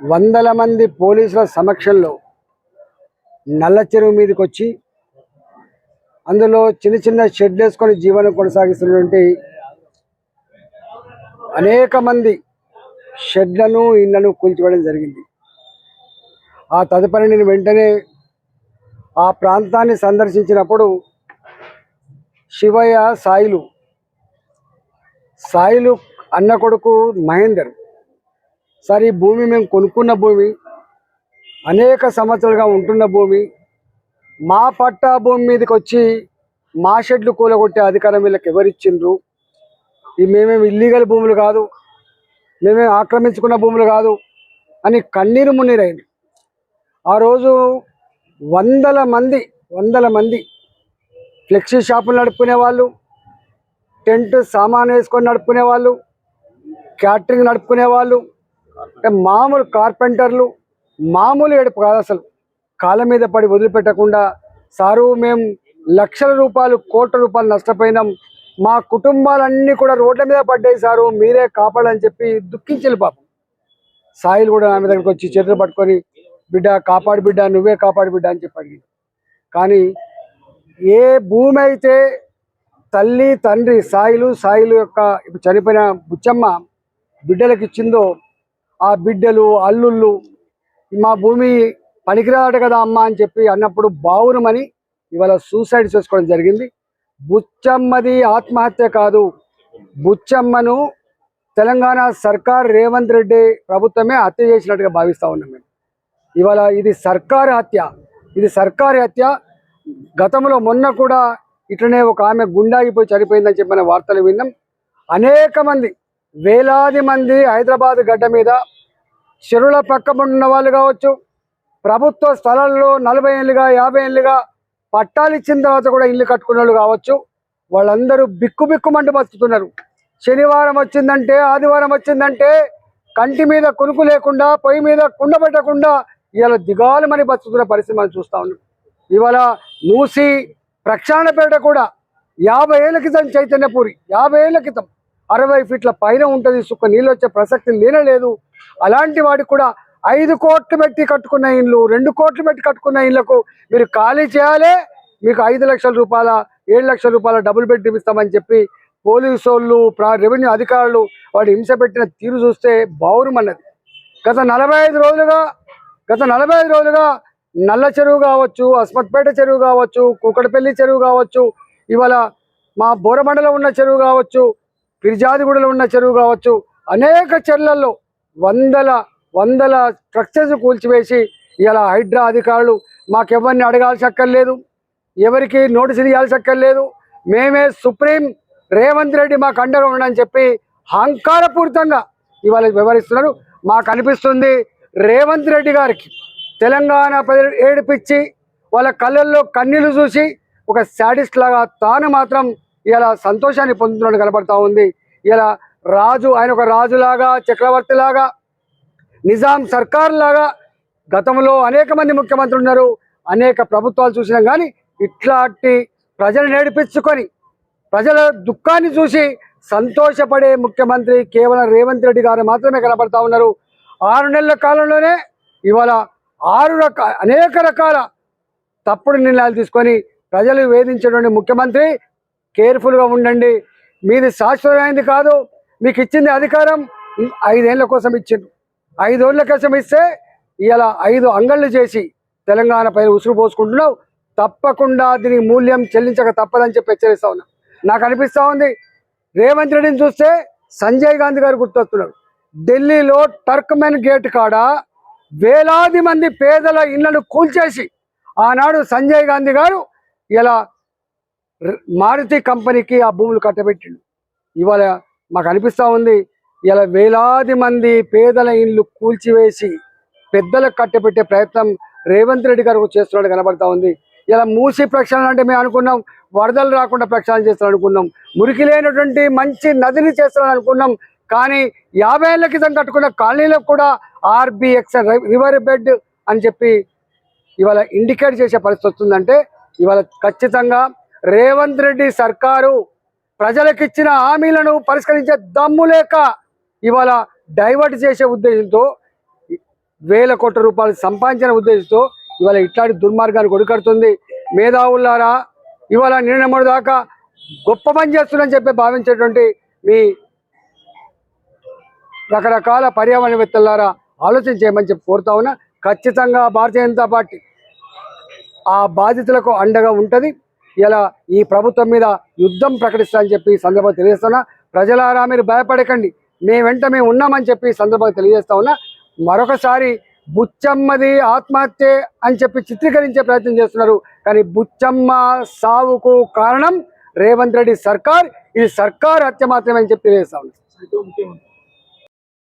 వందల మంది పోలీసుల సమక్షంలో నల్ల చెరువు మీదకి వచ్చి అందులో చిన్న చిన్న షెడ్ వేసుకొని జీవనం కొనసాగిస్తున్నటువంటి అనేక మంది షెడ్లను ఇళ్ళను కూల్చివేయడం జరిగింది. ఆ తదుపరి నేను వెంటనే ఆ ప్రాంతాన్ని సందర్శించినప్పుడు శివయ్య సాయిలు సాయిలు అన్న కొడుకు మహేందర్ సార్ ఈ భూమి మేము కొనుక్కున్న భూమి అనేక సంవత్సరాలుగా ఉంటున్న భూమి మా పట్టా భూమి మీదకి వచ్చి మా షెడ్లు కూలగొట్టే అధికారం వీళ్ళకి ఎవరిచ్చిండ్రు? ఈ మేమేమి ఇల్లీగల్ భూములు కాదు మేమేమి ఆక్రమించుకున్న భూములు కాదు అని కన్నీరు మున్నీరైంది. ఆ రోజు వందల మంది వందల మంది ఫ్లెక్సీ షాపులు నడుపుకునే వాళ్ళు టెంట్ సామాన్ వేసుకొని నడుపుకునే వాళ్ళు క్యాటరింగ్ నడుపుకునే వాళ్ళు అంటే మామూలు కార్పెంటర్లు మామూలు ఏడుపు కాదు అసలు. కాళ్ళ మీద పడి వదిలిపెట్టకుండా సారు మేము లక్షల రూపాయలు కోట్ల రూపాయలు నష్టపోయినాం. మా కుటుంబాలన్నీ కూడా రోడ్ల మీద పడ్డాయి సారు మీరే కాపాడని చెప్పి దుఃఖించారు పాపం. సాయిలు కూడా ఆమె దగ్గరికి వచ్చి చేతులు పట్టుకొని బిడ్డ కాపాడు బిడ్డ నువ్వే కాపాడు బిడ్డ అని చెప్పి అడిగింది కానీ ఏ భూమి అయితే తల్లి తండ్రి సాయిలు సాయిలు యొక్క ఇప్పుడు చనిపోయిన బుచ్చమ్మ బిడ్డలకు ఇచ్చిందో ఆ బిడ్డలు అల్లుళ్ళు మా భూమి పనికిరాదట కదా అమ్మ అని చెప్పి అన్నప్పుడు బావురమని ఇవాళ సూసైడ్ చేసుకోవడం జరిగింది. బుచ్చమ్మది ఆత్మహత్య కాదు. బుచ్చమ్మను తెలంగాణ సర్కార్ రేవంత్ రెడ్డి ప్రభుత్వమే హత్య చేసినట్టుగా భావిస్తూ ఉన్నాం మేము. ఇవాళ ఇది సర్కారు హత్య. ఇది సర్కారు హత్య. గతంలో మొన్న కూడా ఇట్లనే ఒక ఆమె గుండాగిపోయి చనిపోయిందని చెప్పిన వార్తలు విన్నాం. అనేక మంది వేలాది మంది హైదరాబాద్ గడ్డ మీద చెరువుల పక్కన ఉన్న వాళ్ళు కావచ్చు ప్రభుత్వ స్థలాల్లో నలభై ఏళ్ళుగా యాభై ఏళ్ళుగా పట్టాలు ఇచ్చిన తర్వాత కూడా ఇల్లు కట్టుకున్న వాళ్ళు కావచ్చు వాళ్ళందరూ బిక్కుబిక్కుమంటూ బతుకుతున్నారు. శనివారం వచ్చిందంటే ఆదివారం వచ్చిందంటే కంటి మీద కునుకు లేకుండా పొయ్యి మీద కుండ పెట్టకుండా ఇవాళ దిగాలమని బతుకుతున్న పరిస్థితి మనం చూస్తా ఉన్నాం. ఇవాళ మూసి ప్రక్షాళనపేట కూడా యాభై ఏళ్ళ క్రితం చైతన్యపూరి యాభై ఏళ్ళ క్రితం అరవై ఫీట్ల పైన ఉంటుంది సుక్క నీళ్ళు వచ్చే ప్రసక్తి లేనే లేదు అలాంటి వాడికి కూడా ఐదు కోట్లు పెట్టి కట్టుకున్న ఇండ్లు రెండు కోట్లు పెట్టి కట్టుకున్న ఇండ్లకు మీరు ఖాళీ చేయాలి మీకు ఐదు లక్షల రూపాయల ఏడు లక్షల రూపాయల డబుల్ బెడ్ ఇస్తామని చెప్పి పోలీసు వాళ్ళు రెవెన్యూ అధికారులు వాడు హింస పెట్టిన తీరు చూస్తే బావురమన్నది గత నలభై ఐదు రోజులుగా గత నలభై ఐదు రోజులుగా నల్ల చెరువు కావచ్చు అస్మత్పేట చెరువు కావచ్చు కుక్కడపల్లి చెరువు కావచ్చు ఇవాళ మా బోరమండలో ఉన్న చెరువు కావచ్చు పిరిజాదిగూడలో ఉన్న చెరువు కావచ్చు అనేక చెర్లలో వందల వందల స్ట్రక్చర్స్ కూల్చివేసి ఇలా హైడ్రా అధికారులు మాకెవరిని అడగాల్సి అక్కర్లేదు ఎవరికి నోటీసులు ఇవ్వాల్సి అక్కర్లేదు. మేమే సుప్రీం రేవంత్ రెడ్డి మాకు అండగా ఉండని చెప్పి అహంకారపూరితంగా ఇవాళ వివరిస్తున్నారు. మాకు అనిపిస్తుంది రేవంత్ రెడ్డి గారికి తెలంగాణ ప్రజలు ఏడిపించి వాళ్ళ కళ్ళల్లో కన్నీళ్ళు చూసి ఒక శాడిస్ట్ లాగా తాను మాత్రం ఇలా సంతోషాన్ని పొందుతున్నట్టు కనబడతా ఉంది. ఇలా రాజు ఆయన ఒక రాజులాగా చక్రవర్తి లాగా నిజాం సర్కార్ లాగా గతంలో అనేక మంది ముఖ్యమంత్రులు ఉన్నారు. అనేక ప్రభుత్వాలు చూసినాం కానీ ఇట్లాంటి ప్రజలు నేర్పించుకొని ప్రజల దుఃఖాన్ని చూసి సంతోషపడే ముఖ్యమంత్రి కేవలం రేవంత్ రెడ్డి గారు మాత్రమే కనబడతా ఉన్నారు. ఆరు నెలల కాలంలోనే ఇవాళ ఆరు రక అనేక రకాల తప్పుడు నిర్ణయాలు తీసుకొని ప్రజలు వేధించేటువంటి ముఖ్యమంత్రి కేర్ఫుల్గా ఉండండి. మీది శాశ్వతమైంది కాదు మీకు ఇచ్చింది అధికారం ఐదేళ్ళ కోసం ఇచ్చిండ్రు ఐదేళ్ళ కోసం ఇస్తే ఇలా ఐదు అంగళ్ళు చేసి తెలంగాణ పైన ఉసురు పోసుకుంటున్నావు. తప్పకుండా దీనికి మూల్యం చెల్లించక తప్పదని చెప్పి హెచ్చరిస్తా ఉన్నా. నాకు అనిపిస్తూ ఉంది రేవంత్ రెడ్డిని చూస్తే సంజయ్ గాంధీ గారు గుర్తొస్తున్నారు. ఢిల్లీలో టర్క్మెన్ గేట్ కాడ వేలాది మంది పేదల ఇళ్ళను కూల్చేసి ఆనాడు సంజయ్ గాంధీ గారు ఇలా మారుతి కంపెనీకి ఆ భూములు కట్టబెట్టిండు. ఇవాళ మాకు అనిపిస్తూ ఉంది ఇలా వేలాది మంది పేదల ఇండ్లు కూల్చివేసి పెద్దలకు కట్టబెట్టే ప్రయత్నం రేవంత్ రెడ్డి గారు చేస్తున్నట్టు కనబడతా ఉంది. ఇలా మూసి ప్రక్షాళన అంటే మేము అనుకున్నాం వరదలు రాకుండా ప్రక్షాళన చేస్తారని అనుకున్నాం మురికి లేనటువంటి మంచి నదిని చేస్తాను అనుకున్నాం కానీ యాభై ఏళ్ళ క్రితం కట్టుకున్న కాలనీలకు కూడా ఆర్బిఎక్స్ రివర్ బెడ్ అని చెప్పి ఇవాళ ఇండికేట్ చేసే పరిస్థితి వస్తుందంటే ఇవాళ ఖచ్చితంగా రేవంత్ రెడ్డి సర్కారు ప్రజలకిచ్చిన హామీలను పరిష్కరించే దమ్ము లేక ఇవాళ డైవర్ట్ చేసే ఉద్దేశంతో వేల కోట్ల రూపాయలు సంపాదించిన ఉద్దేశంతో ఇవాళ ఇట్లాంటి దుర్మార్గాన్ని కొడుకడుతుంది మేధావులారా ఇవాళ నిన్న దాకా గొప్ప పని చేస్తుందని చెప్పి భావించేటువంటి మీ రకరకాల పర్యావరణవేత్తలారా ఆలోచన చేయమని చెప్పి కోరుతా ఉన్నా. ఖచ్చితంగా భారతీయ జనతా పార్టీ ఆ బాధితులకు అండగా ఉంటుంది. ఇలా ఈ ప్రభుత్వం మీద యుద్ధం ప్రకటిస్తా అని చెప్పి సందర్భంగా తెలియజేస్తున్నా. ప్రజలారా మీరు భయపడకండి. మేము వెంట మేము ఉన్నామని చెప్పి సందర్భంగా తెలియజేస్తా ఉన్నా. మరొకసారి బుచ్చమ్మది ఆత్మహత్య అని చెప్పి చిత్రీకరించే ప్రయత్నం చేస్తున్నారు. కానీ బుచ్చమ్మ సావుకు కారణం రేవంత్ రెడ్డి సర్కార్. ఇది సర్కార్ హత్య మాత్రమే అని చెప్పి తెలియజేస్తా ఉన్నా.